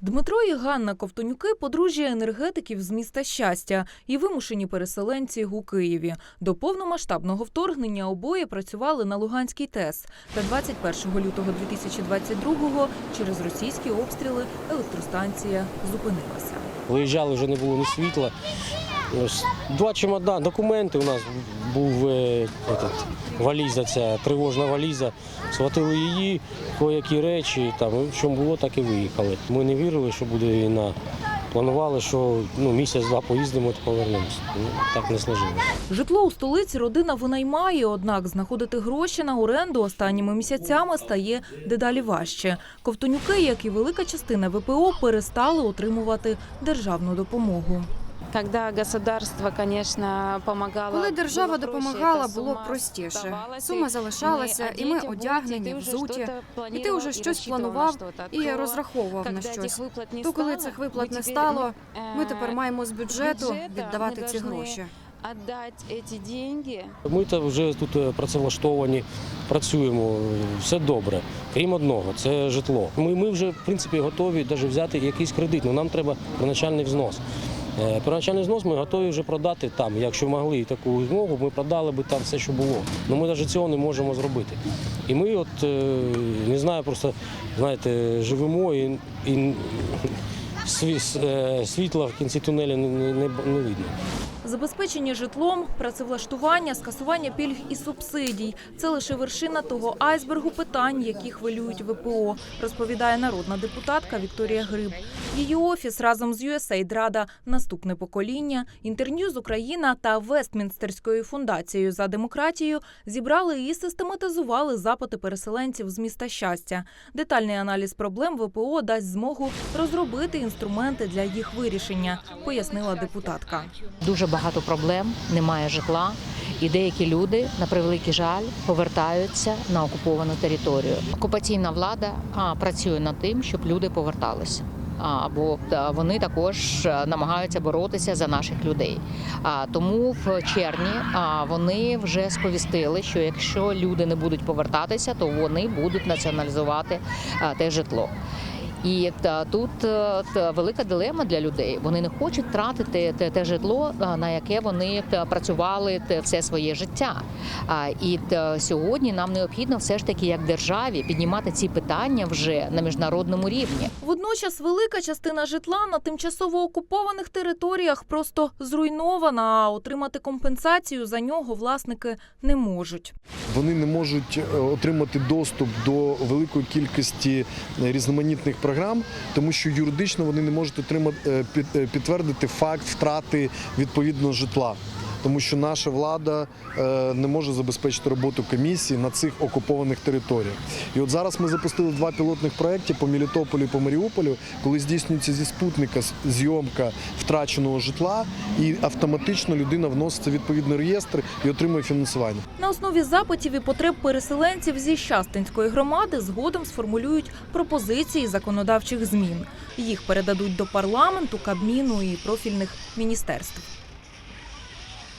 Дмитро і Ганна Ковтонюки – подружжя енергетиків з міста Щастя і вимушені переселенці у Києві. До повномасштабного вторгнення обоє працювали на Луганській ТЕС. Та 21 лютого 2022-го через російські обстріли електростанція зупинилася. Виїжджали, вже не було ні світла. Два чемодани, документи у нас був е, валіза, ця тривожна валіза. Схватили її, кое-які речі, там, і в чому було, так і виїхали. Ми не вірили, що буде війна. Планували, що ну, місяць-два поїздимо і повернемося. Ну, так не сложилося. Житло у столиці родина винаймає, однак знаходити гроші на оренду останніми місяцями стає дедалі важче. Ковтонюки, як і велика частина ВПО, перестали отримувати державну допомогу. Когда государство, конечно, помогало, Коли держава допомагала, було простіше. Сума залишалася, і ми одягнені, взуті. І ти вже щось планував і розраховував на щось. То коли цих виплат не стало, ми тепер маємо з бюджету віддавати ці гроші. Отдать ці деньги Ми то вже тут е, працевлаштовані, працюємо, все добре. Крім одного, це житло. Ми, ми вже в принципі готові навіть взяти якийсь кредит, але нам треба первоначальний взнос. Е, Первоначальний знос ми готові вже продати там. Якщо могли таку змогу, ми продали би там все, що було. Але ми навіть цього не можемо зробити. І ми, от е, не знаю, просто знаєте, живемо і, і е, світла в кінці тунелю не, не, не видно. Забезпечення житлом, працевлаштування, скасування пільг і субсидій – це лише вершина того айсбергу питань, які хвилюють ВПО, розповідає народна депутатка Вікторія Гриб. Її офіс разом з USAID Рада «Наступне покоління», Інтерньюз Україна та Вестмінстерською фундацією за демократію зібрали і систематизували запити переселенців з міста щастя. Детальний аналіз проблем ВПО дасть змогу розробити інструменти для їх вирішення, пояснила депутатка. Дуже багато проблем, немає житла, і деякі люди, на превеликий жаль, повертаються на окуповану територію. Окупаційна влада працює над тим, щоб люди поверталися. А, бо та, вони також е, намагаються боротися за наших людей. Тому в червні вони вже сповістили, що якщо люди не будуть повертатися, то вони будуть націоналізувати те житло. І та тут е, та, велика дилема для людей. Вони не хочуть тратити те, те житло, на яке вони та, працювали те, все своє життя. А, і та, сьогодні нам необхідно все ж таки, як державі, піднімати ці питання вже на міжнародному рівні. Водночас велика частина житла на тимчасово окупованих територіях просто зруйнована, а отримати компенсацію за нього власники не можуть. Вони не можуть е, отримати доступ до великої кількості е, різноманітних програм, тому що юридично вони не можуть отримати е, е, підтвердити факт втрати відповідного житла. Тому що наша влада е, не може забезпечити роботу комісії на цих окупованих територіях. І от зараз ми запустили два пілотних проекти по Мелітополю і по Маріуполю, коли здійснюється зі спутника зйомка втраченого житла, і автоматично людина вноситься відповідний реєстр і отримує фінансування. На основі запитів і потреб переселенців зі Щастинської громади згодом сформулюють пропозиції законодавчих змін. Їх передадуть до парламенту, кабміну і профільних міністерств.